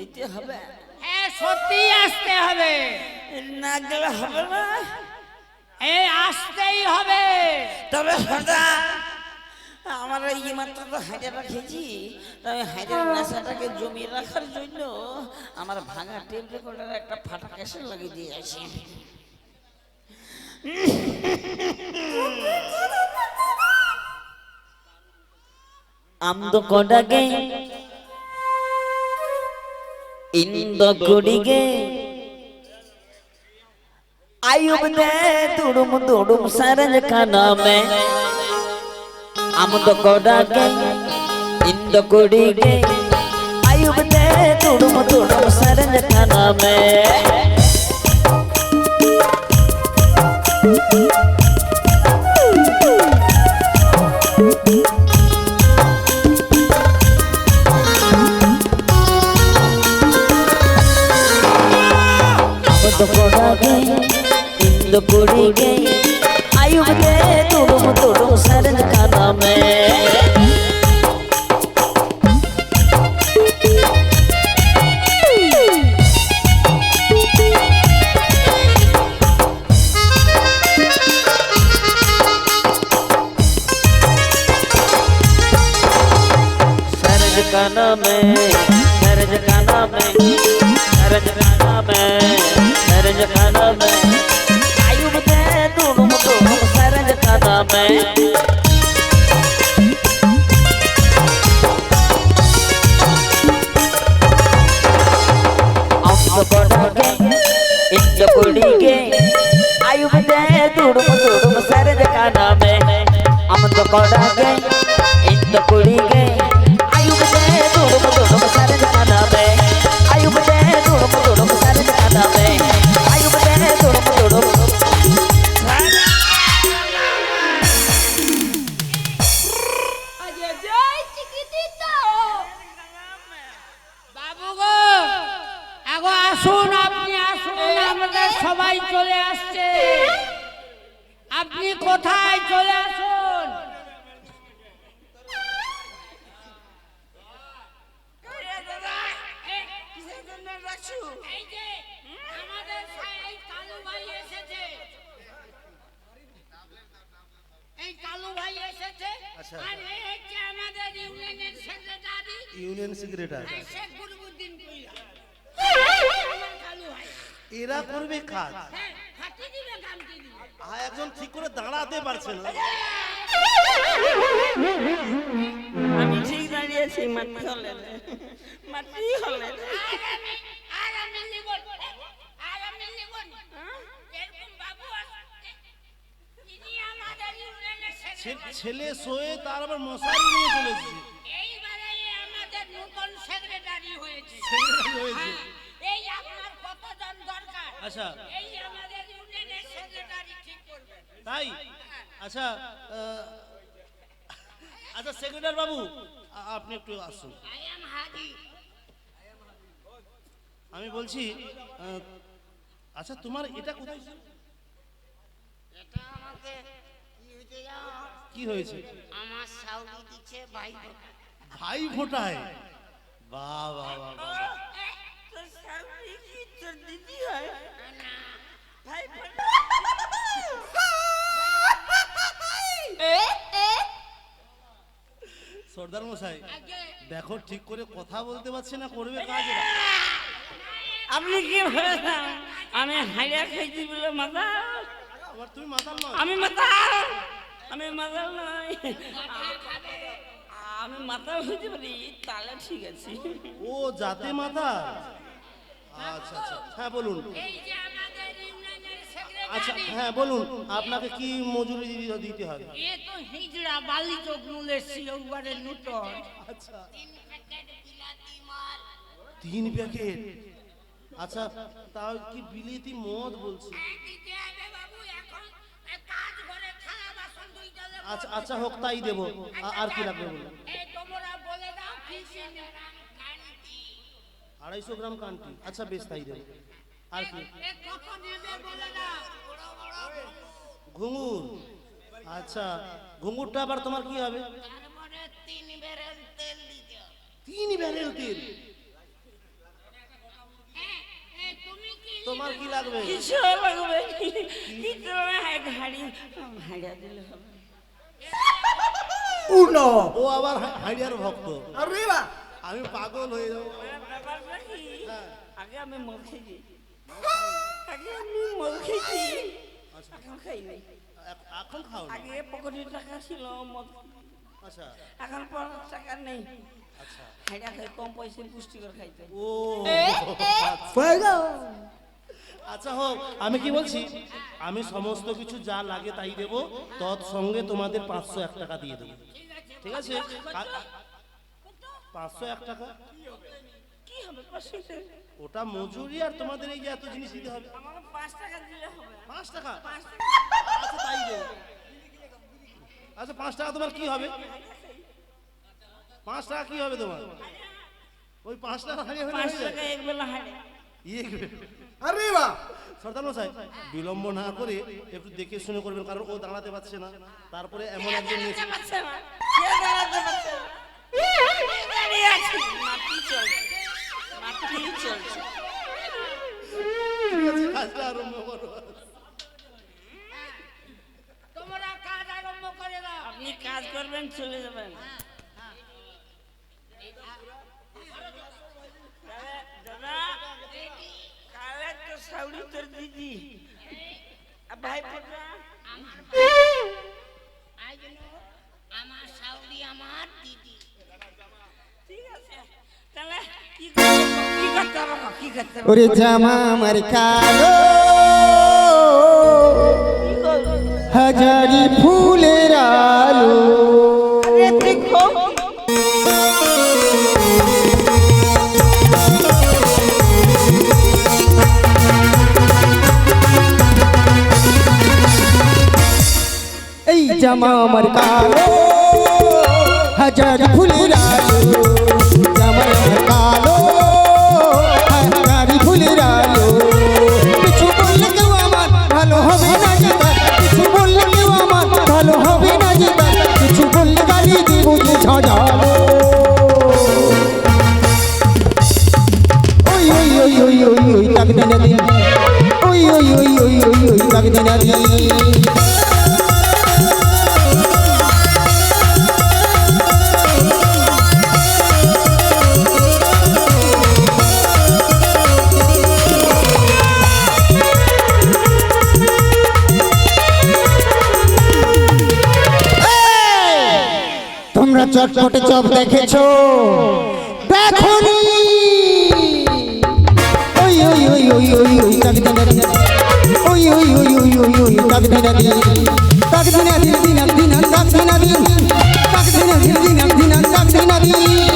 যেতে হবে। হ্যাঁ সত্যি আসতে হবে। না গেলে হবে না। আসতেই হবে। তবে হঠাৎ আমার এই মাত্র তো হাজার রাখেছি তবে হাজার নেশাটাকে জমিয়ে রাখার জন্য আমার ভাঙা টেপ রেকর্ডার একটা ফাটা ক্যাসেট লাগিয়ে দিয়ে আসি। তো কডাকে இந்த கொடிகே আয়ুব দে তুড়ুম তুড়ুম সরজ খানামে আমদ কোডাকে ইন্দ কোডিকে আয়ুব দে তুড়ুম তুড়ুম সরজ খানামে Thank you. नींद उड़ गई। आयु के तुम तुम शरण कदम खाना में? नरज खाना में? नरज खाना में? जावे இந்த கொடிகே அயுதே துடும துடும சரத காணாமே அமந்த கொடாகே இந்த கொடிகே ইউনিয়ন সেক্রেটারি। এরা করবে কাজ হ্যাঁ আর একজন ঠিক করে দাঁড়াতে পারছে না। আমি ঠিক দাঁড়িয়েছি মাটি হলে মাটি হলে আর আমি নিব আর আমি নিব এরকম বাবু আসছে ইনি আমাদের ইউনিয়নের ছে- সেক্রেটারি। ছেলে শোয়ে তার আবার মশারি নিয়ে চলেছে সেক্রেটারি হয়েছে। সেক্রেটারি হয়েছে? হ্যাঁ, এই আপনার কতজন দরকার? আচ্ছা। এই আমাদের ইউনিয়নের সেক্রেটারি ঠিক করবে। তাই? আচ্ছা আহ, আচ্ছা সেক্রেটারি বাবু আপনি একটু আসুন। আই এম হাজি আমি বলছি আচ্ছা তোমার এটা কোথায়? এটা আমাকে কি হয়েছে? আমার দিচ্ছে ভাই ভাই ফোটায় বাহ বাহ বাহ বাহ। তোর স্বামী কি তোর দিদি হয়? ভাই সর্দার মশাই দেখো ঠিক করে কথা বলতে পারছে না করবে কাজ আপনি কি ভেবেছেন আমি হাইয়া খাইছি বলে মাথা। আবার তুমি মাতাল নয়। আমি মাথা আমি মাথা নয় আমি মাথা হইতে পারি তাহলে ঠিক আছে। ও জাতে মাথা? আচ্ছা আচ্ছা। হ্যাঁ বলুন। এই যে আমাদের ইউনিয়নের আচ্ছা হ্যাঁ বলুন আপনাকে কি মজুরি দিতে হবে এ তো হিজড়া বালি চোখ মুলে সিওবারে নূতন আচ্ছা। তিন প্যাকেট আচ্ছা তাও কি বিলিতি মদ বলছি। আচ্ছা আচ্ছা হোক তাই দেবো। আর কি লাগবে বলুন এই তোমরা বলে দাও কি কান্তি আড়াইশো গ্রাম কান্টি আচ্ছা বেশ তাই দেবো আর কি? ঘুঙুর। আচ্ছা ঘুঙুরটা আবার তোমার কি হবে? তিন ব্যারেল তেল। এ, তুমি কি তোমার কি লাগবে? কিছু লাগবে? কিছু হাড়ি। হাড়িয়া দিলে। হবে ও আবার হা- হাইডিয়ার ভক্ত। arriba, আমি পাগল হয়ে যাব। আগে আমি মদ খেয়েছি আগে আমি মদ খেয়েছি এখন খাই নাই। এখন খাও না। আগে পকেটে টাকা ছিল মদ আচ্ছা। এখন পর টাকা নেই। আচ্ছা। খাই কম পয়সায় পুষ্টিকর খাইতে। ও। আচ্ছা হোক আমি কি বলছি? আমি সমস্ত কিছু যা লাগে তাই দেবো। তৎসঙ্গে তোমাদের পাঁচশো এক টাকা দিয়ে দেবো। ঠিক আছে? পাঁচশো এক টাকা? কি হবে? ওটা মজুরি আর তোমাদের এই যে এত জিনিস দিতে হবে। পাঁচ টাকা দিলে হবে। পাঁচ টাকা? আচ্ছা তাই দেবো আচ্ছা পাঁচ টাকা তোমার কি হবে? পাঁচ টাকা কি হবে তোমার? ওই পাঁচ টাকা হারিয়ে পাঁচ টাকা এক বেলা হাঁড়ে ইয়ে arriba, সর্দার মশাই বিলম্ব না করে একটু দেখে শুনে করবেন কারণ ও দাঁড়াতে পারছে না। তারপরে এমন একজন দাঁড়িয়ে আছে। মাটি চলছে। মাটি চলছে। তোমরা কাজ আরম্ভ করে দাও। আপনি কাজ করবেন চলে যাবেন। দাদা কালে তো সাউরি তোর দিদি। ভাই ফোটা আমার সাউরি আমার দিদি ঠিক আছে তাহলে কি করতে কি করতে হবে কি করতে হবে ওরে জামা আমার কালো কি করবে হাজারি ফুলের আলো আরে দেখো এই জামা আমার কালো হাজারি ফুলের আলো দিন তোমরা চটপটে চপ দেখেছ দেখনি ওই ওই ওই ওই ওই ওই ওই ওই ওই দিনা দিন দিন দিন দিন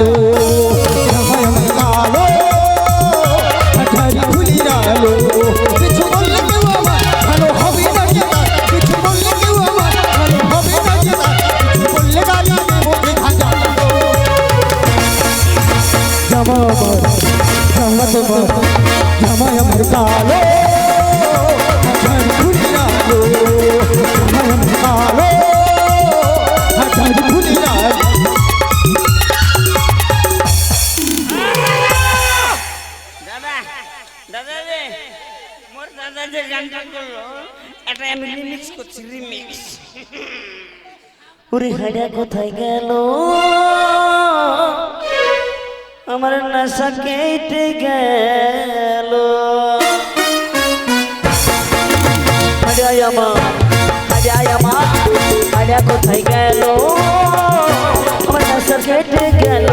ভালো দাদা রে, মোর দাদা যে গানটা করল, এটা আমি রিমিক্স করছি রিমিক্স ওরে হাড়া কোথায় গেল? আমার নেশা কেটে গেল। কোথায় গেল? আমার নেশা কেটে গেল।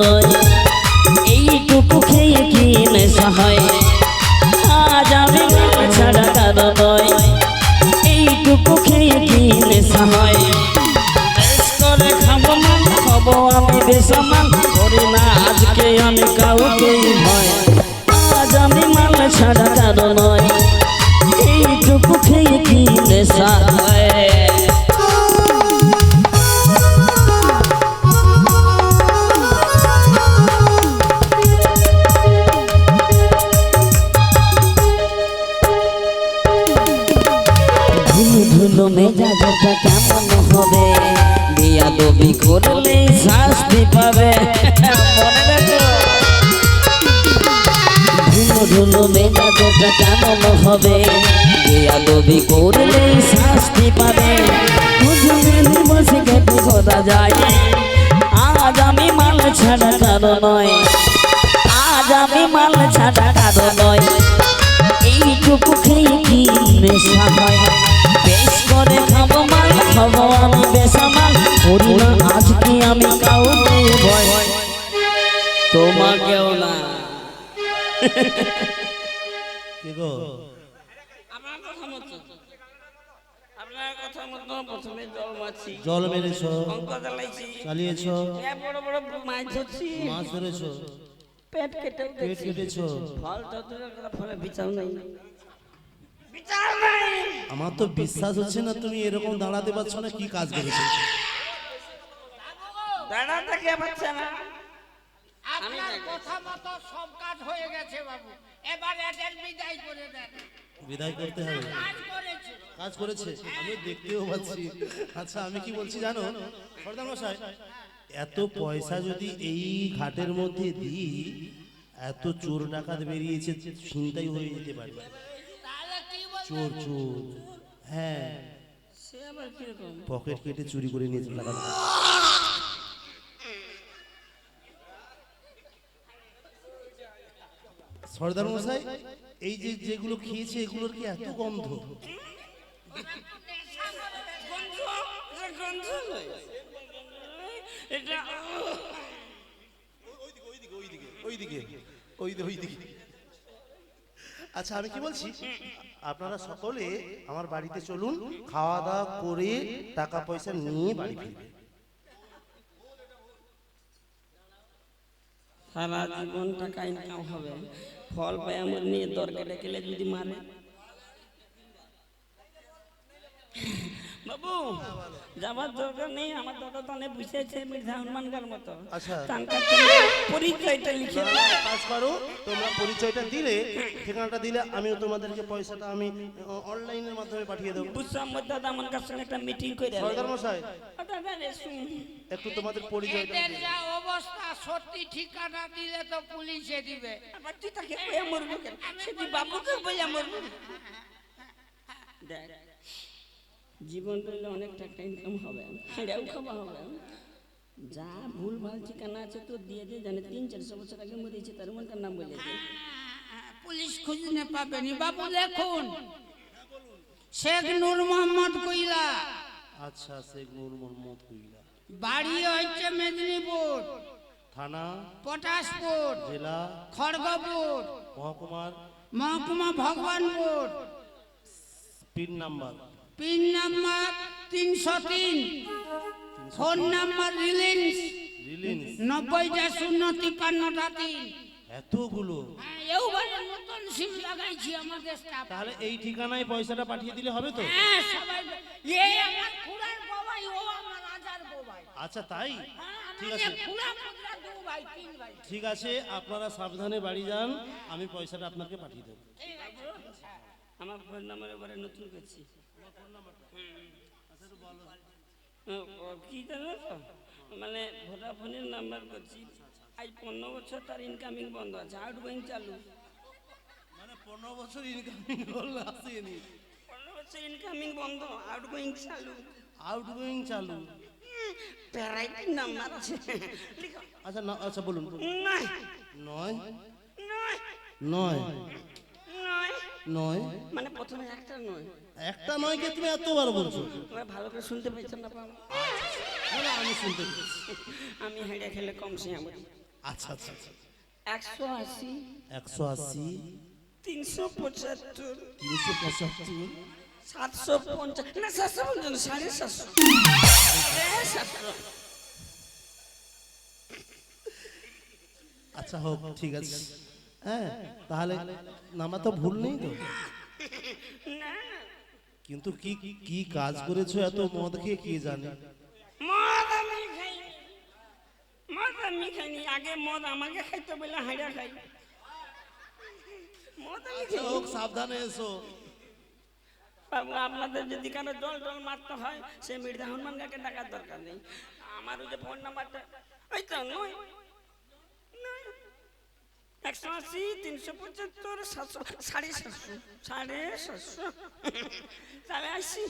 নয়। এইটুকু খেয়ে কি নেশা হয়? মাল ছাড়া কারও নয়? এইটুকু খেয়ে কি নেশা হয়? করে খাব মাল খাব আমি বেসামাল করি না, আজকে আমি কাউকে ভয়। আজ আমি মাল ছাড়া কারও নয়? এইটুকু খেয়ে কি নেশা কেমন হবে। করলে শাস্তি পাবে। আজ আমি মাল ছাড়া কারও নয়। আজ আমি মাল ছাড়া কারও নয়। এইটুকু খেয়ে কি নেশা হয়? বেশ করে খাব মাল, খাব আমি করি না আজকে আমি কাউকে ভয়? তোমাকেও না। কে গো? আপনার কথা মতো। আপনার কথা মতো প্রথমে জল মারছি জল মেরেছ। অঙ্ক জ্বালাইছি চালিয়েছ। এ বড় বড় মাছ ধরছি। মাছ ধরেছ। পেট কেটে পেট কেটেছ। ফল করে ফলে বিচার নাই। বিচার নাই! আমার তো বিশ্বাস হচ্ছে না তুমি এরকম দাঁড়াতে পারছ না কি কাজ করেছ? দাঁড়াতে কে পাচ্ছে না? আপনার কথা মতো সব কাজ হয়ে গেছে বাবু। এবার এদের বিদায় করে দেন। বিদায় করতে হবে। কাজ করেছে। আমি দেখতেও পাচ্ছি। আচ্ছা আমি কি বলছি জানো? সর্দার মশাই এত পয়সা যদি এই ঘাটের মধ্যে দিই এত চোর ডাকাত বেরিয়েছে ছিনতাই হয়ে যেতে পারে। চোর চোর। হ্যাঁ। সে পকেট কেটে চুরি করে নিয়ে চলে সর্দার মশাই এই যে যেগুলো খেয়েছে এগুলোর কি এত গন্ধ? গন্ধ এটা গন্ধ ওইদিকে ওইদিকে আচ্ছা আমি কি বলছি? আপনারা সকলে আমার বাড়িতে চলুন খাওয়া দাওয়া করে টাকা পয়সা নিয়ে বাড়ি ফিরবে সারা জীবন টাকা ইনকাম হবে। ফল পাই আমার নিয়ে দরকার গেলে যদি মারে। বাবু যাবার দরকার নেই আমার দাদা তানে বুঝেছে মির্জা হনুমানকার মতো। আচ্ছা। পরিচয়টা লিখে দাও। কাজ করো তোমরা পরিচয়টা দিলে ঠিকানাটা দিলে আমিও তোমাদেরকে পয়সাটা আমি অনলাইনের মাধ্যমে পাঠিয়ে দেবো। বুঝছ আমার দাদা আমার কাছে একটা মিটিং করে সরকার মশাই। দাদা একটু তোমাদের পরিচয়টা হ্যাঁ, যা অবস্থা সত্যি ঠিকানা দিলে তো পুলিশে দিবে। আবার তুই তাকে বইয়া মরবো কেন? সেটি বাবুকে বইয়া মরবো? দেখ। জীবন পেলে অনেক টাকা ইনকাম হবে। হেঁড়েও খাওয়া হবে। যা ভুল ভালো ঠিকানা আছে তো দিয়ে দে জানে তিন চারশো বছর আগে মরেছে তার মনকার নাম বলে দে। পুলিশ খুঁজে না। পাবেনি বাবু দেখুন শেখ নূর মোহাম্মদ কইলা। আচ্ছা শেখ নূর মোহাম্মদ কুইলা। বাড়ি হচ্ছে মেদিনীপুর থানা? পটাশপুর জেলা? খড়গপুর মহকুমার? মহকুমা Bhagwanpur. Pin number. Pin number তিনশো তিন। ফোন নাম্বার রিলিন্স রিলিন্স নব্বইটা শূন্য তিপ্পান্নটা তিন। এতগুলো? এবারে নতুন সিম লাগাইছি আমাদের স্টাফ তাহলে এই ঠিকানায় পয়সাটা পাঠিয়ে দিলে হবে তো? হ্যাঁ সবাই এই আমার খুড়ার বাবাই ও আমার রাজার বাবাই আচ্ছা তাই? হ্যাঁ ঠিক আছে। খুড়া খুড়া দু ভাই তিন ভাই। ঠিক আছে আপনারা সাবধানে বাড়ি যান আমি পয়সাটা আপনাকে পাঠিয়ে দেবো। আমার ফোন নাম্বার নতুন করছি। কি জানো তো? মানে ভোডাফোনের নাম্বার করছি। আজ পনেরো বছর তার ইনকামিং বন্ধ আছে। আউটগোয়িং চালু। মানে পনেরো বছর ইনকামিং করলে আসেনি। পনেরো বছর ইনকামিং বন্ধ আউটগোয়িং চালু। আউটগোয়িং চালু। প্যারাইট নাম্বার আছে। আচ্ছা না আচ্ছা বলুন বলুন। নয়। নয়? নয়। নয়। নয়? মানে প্রথমে একটা নয়। একটা নয় কে তুমি এতবার বলছো? ভালো করে শুনতে পাইছো না না, আমি শুনতে আমি হেঁড়ে খেলে কম সিয়া বলি আচ্ছা আচ্ছা আচ্ছা। একশো আশি একশো আশি। তিনশো পঁচাত্তর তিনশো পঁচাত্তর। সাতশো পঞ্চাশ না সাতশো পঞ্চান্ন সাড়ে সাতশো। সাতশো। আচ্ছা হোক ঠিক আছে। হ্যাঁ তাহলে নামা তো ভুল নেই তো। কিন্তু কি কি কাজ করেছ এত মদ খেয়ে কে জানে? মদ আমি খাইনি মদ আমি খাইনি আগে মদ আমাকে খাইতে বলে হাঁড়া খাই। মদ আমি আচ্ছা, সাবধানে এসো। বাবু আপনাদের যদি কারও জল টল মারতে হয় সে মির্জা হনুমান কাকে ডাকার দরকার নেই। আমার ওই যে ফোন নাম্বারটা ওই তো নয়। একশো আশি তিনশো পঁচাত্তর সাতশো সাড়ে সাতশো সাড়ে সাতশো তাহলে আসি